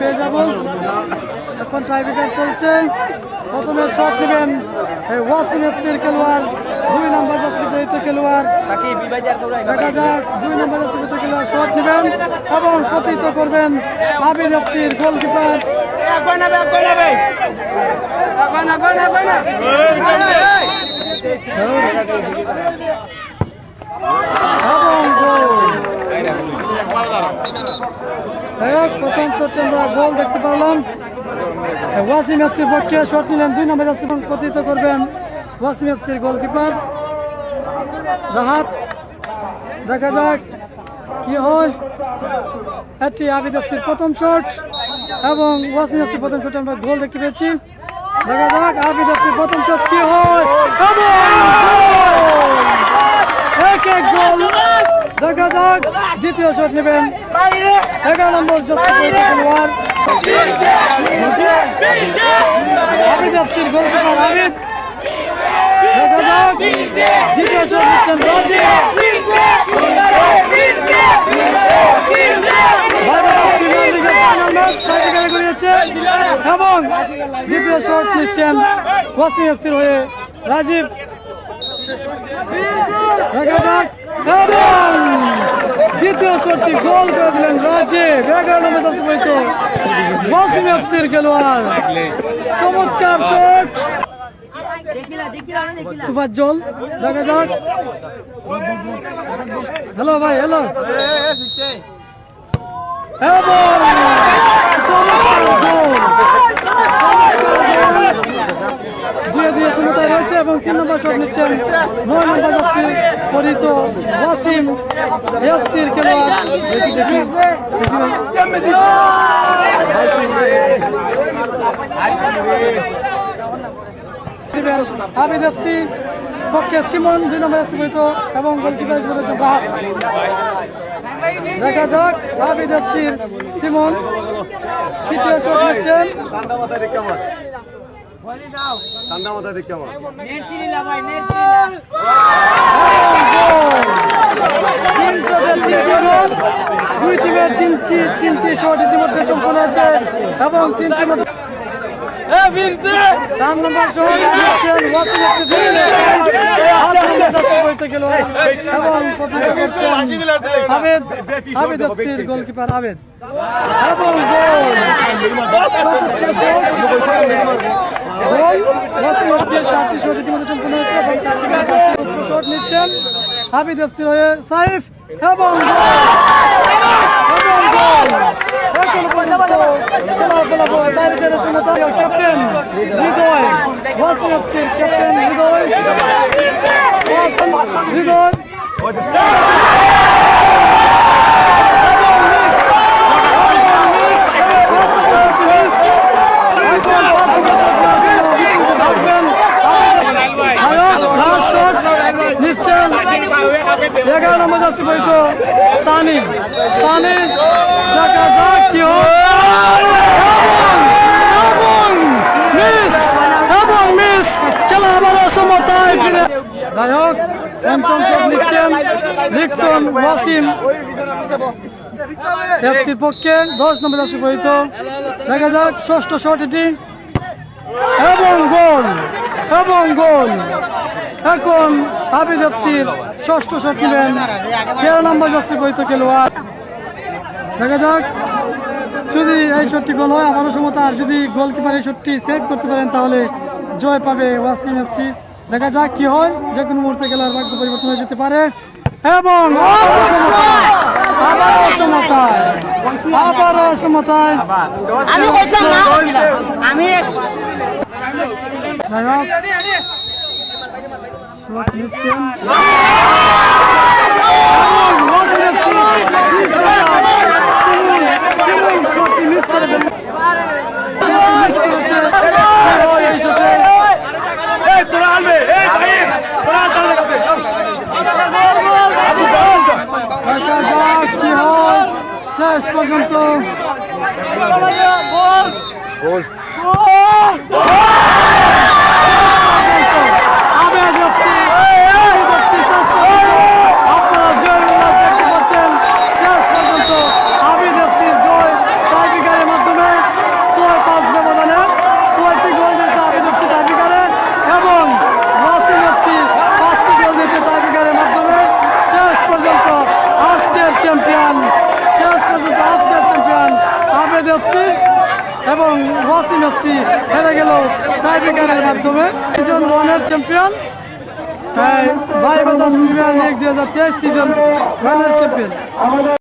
পেয়ে যাব। এখন ট্রাইব্রেকার চলছে। প্রথমে শট নেবেন এই ওয়াসিম এফসির খেলোয়াড় দুই নম্বর জাসিবিত খেলোয়াড়। দেখা যাক দুই নম্বর জাসিবিত খেলোয়াড় শট নেবেন এবং প্রতিহিত করবেন আবির এফসির গোলকিপার এবং গোল এক, প্রথম শটে আমরা গোল দেখতে পারলাম। ওয়াসিম এফসির পক্ষে শট নিলেন দুই নম্বর এবং প্রতিহিত করবেন ওয়াসিম এফসির গোলকিপার। রাহাত, দেখা যাক কি হয়। এটি আবিদ এফসির প্রথম শট এবং ওয়াসিম এফসির প্রথম শটে আমরা গোল দেখতে পেয়েছি। দেখা যাক আবিদ এফসির প্রথম শট কি হয় এবং গোল! এক এক গোল দেখা দ্বিতীয় শট নেবেন। এগারো নম্বর খেলোয়াড়। আবিদ আফসির গোলকিপার আবিদ দ্বিতীয় শট এবং দ্বিতীয় শট নিচ্ছেন ওয়াসিম হয়ে রাজীব। দেখা যাক এবং দ্বিতীয় শটটি গোল করে দিলেন রাজীব, এগারো নম্বর চাষিত ওয়াসিম এফসির খেলোয়াড়। চমৎকার শট! তুফাজ্জল দেখা যাক। হ্যালো ভাই, হ্যালো। এবং চমৎকার গোল দুয়ে দুয়ে রয়েছে এবং তিন নম্বর শট নিচ্ছেন নয় নম্বর যাচ্ছি পরিত ওয়াসিম এফসির খেলোয়াড়। আবিদ এফসি পক্ষে সিমন দুই নম্বর এসি পরিত এবং গোলকিপার হিসেবে রয়েছে বাহার দেখা যাক আবিদ এফসির সিমন তৃতীয় শট নিচ্ছেন। ঠান্ডা মাথায় দেখে আমার তিনটি দুই টিমের তিনটি তিনটি শট ইতিমধ্যে সম্পন্ন হয়েছে এবং তিনটির মধ্যে চার নম্বর গেল এবং প্রতিযোগিতা করছেন আবেদ আবেদ এফসির গোলকিপার আবেদ এবং গোল গোল ওয়াসিম এফসির চারটি শট ইতিমধ্যে সম্পন্ন হয়েছে এবং চারটি ম্যাচ চতুর্থ শট নিচ্ছেন হাবিদ এফসির হয়ে সাইফ এবং গোল। গোল। ক্যাপ্টেন হৃদয়। ওয়াসিম এফসির ক্যাপ্টেন হৃদয়। হৃদয়। এগারো নম্বর যাচ্ছে বইতো সানি। সানি, দেখা যাক কি মিস এবং মিস, খেলা আবারও সমতায় ফিরে। যাই হোক পঞ্চম শট নিচ্ছেন লিকসন ওয়াসিম। এফসির পক্ষে দশ নম্বর যাচ্ছে বইতো দেখা যাক, ষষ্ঠ শট এটি এবং গোল। এবং গোল। এখন হাবিজ এফসির ষষ্ঠ শট নেবেন। তেরো নম্বর যাচ্ছে বইতো খেলোয়াড়। দেখা যাক যদি এই শটটি গোল হয় আমারও সমতা। আর যদি গোলকিপার এই শটটি সেভ করতে পারেন তাহলে জয় পাবে ওয়াসিম এফসি দেখা যাক কি হয় যে কোনো মুহূর্তে খেলার ভাগ্য পরিবর্তন হয়ে যেতে পারে। এবং আবারও সমতায় আবারও সমতায়। আমি বলছিলাম না আমি যাই হোক শট নিচ্ছেন মিস করে ফেললেন। মিস করেছে। এই শটে এই তোরা আনবে এই ভাই তোরা আনবে দেখা যাক কি হয় শেষ পর্যন্ত ওয়াসিম এফসি হেরে গেল টাইব্রেকারের মাধ্যমে। সিজন ওয়ানের চ্যাম্পিয়ন ভাই বাদাস প্রিমিয়ার লিগ দুই হাজার তেইশ সিজন ওয়ানের চ্যাম্পিয়ন